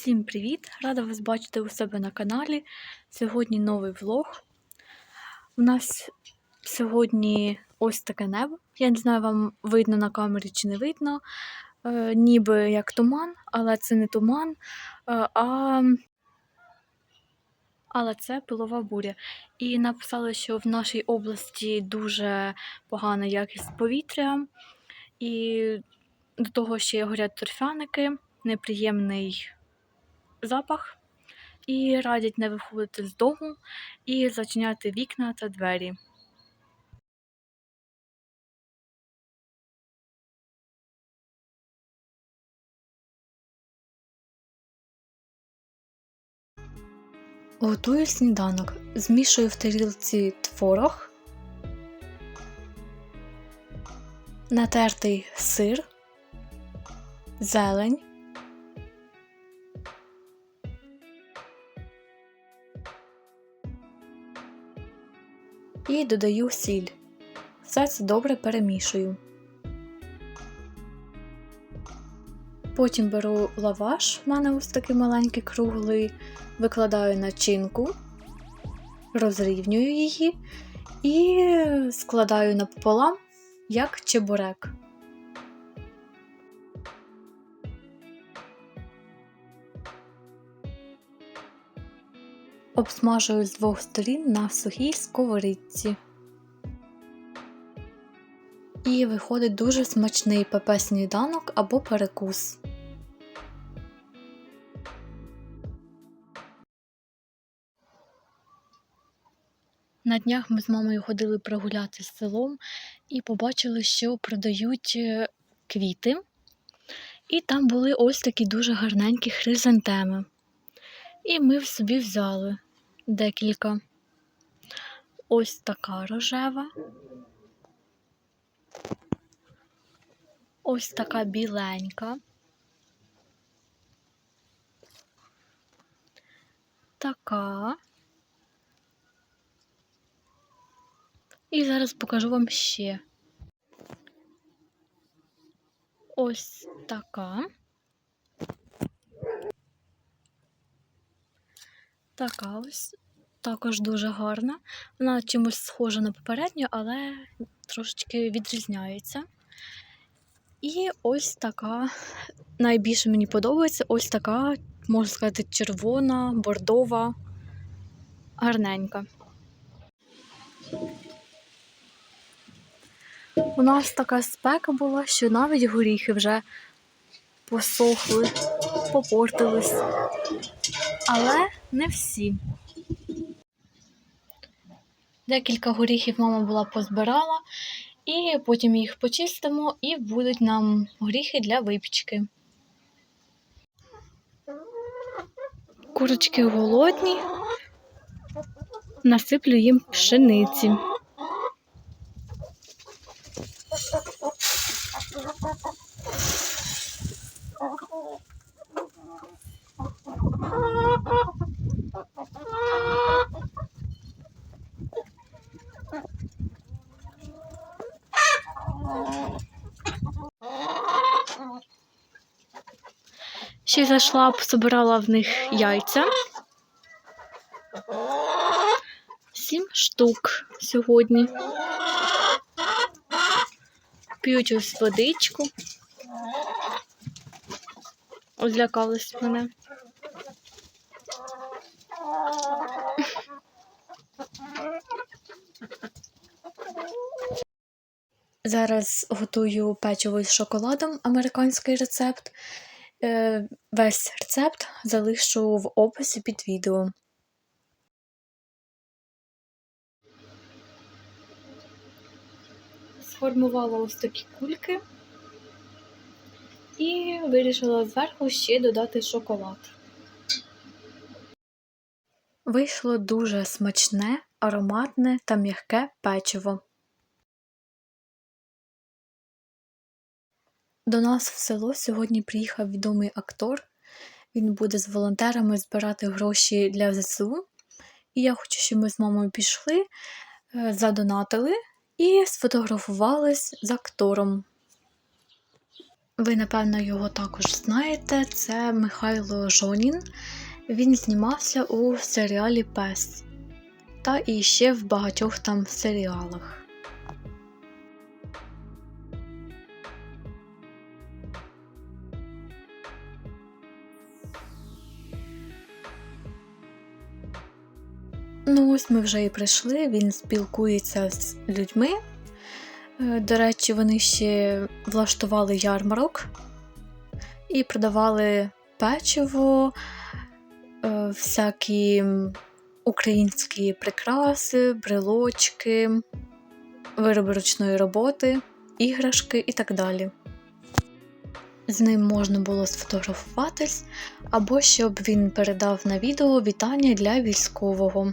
Всім привіт! Рада вас бачити у себе на каналі. Сьогодні новий влог. У нас сьогодні ось таке небо. Я не знаю, вам видно на камері чи не видно. Е, ніби як туман, але це не туман, е, а але це пилова буря. І написали, що в нашій області дуже погана якість повітря, і до того ще горять торфяники, неприємний запах, і радять не виходити з дому і зачиняти вікна та двері. Готую сніданок. Змішую в тарілці творог, натертий сир, зелень, і додаю сіль. Все це добре перемішую. Потім беру лаваш, в мене ось такий маленький круглий, викладаю начинку, розрівнюю її і складаю напополам, як чебурек. Обсмажую з двох сторін на сухій сковорідці. І виходить дуже смачний пепе сніданок або перекус. На днях ми з мамою ходили прогуляти з селом і побачили, що продають е, квіти. І там були ось такі дуже гарненькі хризантеми. І ми собі взяли декілька. Ось така рожева. Ось така біленька. Така. І зараз покажу вам ще. Ось така. Така ось також дуже гарна. Вона чимось схожа на попередню, але трошечки відрізняється. І ось така, найбільше мені подобається, ось така, можна сказати, червона, бордова, гарненька. У нас така спека була, що навіть горіхи вже посохли, попортились. Але не всі. Декілька горіхів мама була позбирала, і потім їх почистимо, і будуть нам горіхи для випічки. Курочки голодні, насиплю їм пшениці. Ще зайшла, собирала в них яйця. Сім штук сьогодні. П'ють ось водичку. Ось мене. Зараз готую печиво з шоколадом, американський рецепт. Е, Весь рецепт залишу в описі під відео. Сформувала ось такі кульки і вирішила зверху ще додати шоколад. Вийшло дуже смачне, ароматне та м'яке печиво. До нас в село сьогодні приїхав відомий актор. Він буде з волонтерами збирати гроші для ЗСУ. І я хочу, щоб ми з мамою пішли, е, задонатили і сфотографувались з актором. Ви, напевно, його також знаєте. Це Михайло Жонін. Він знімався у серіалі Пес та і ще в багатьох там серіалах. Ну, ось ми вже і прийшли. Він спілкується з людьми. Е, До речі, вони ще влаштували ярмарок і продавали печиво, е, всякі українські прикраси, брелочки, вироби ручної роботи, іграшки і так далі. З ним можна було сфотографуватись, або щоб він передав на відео вітання для військового.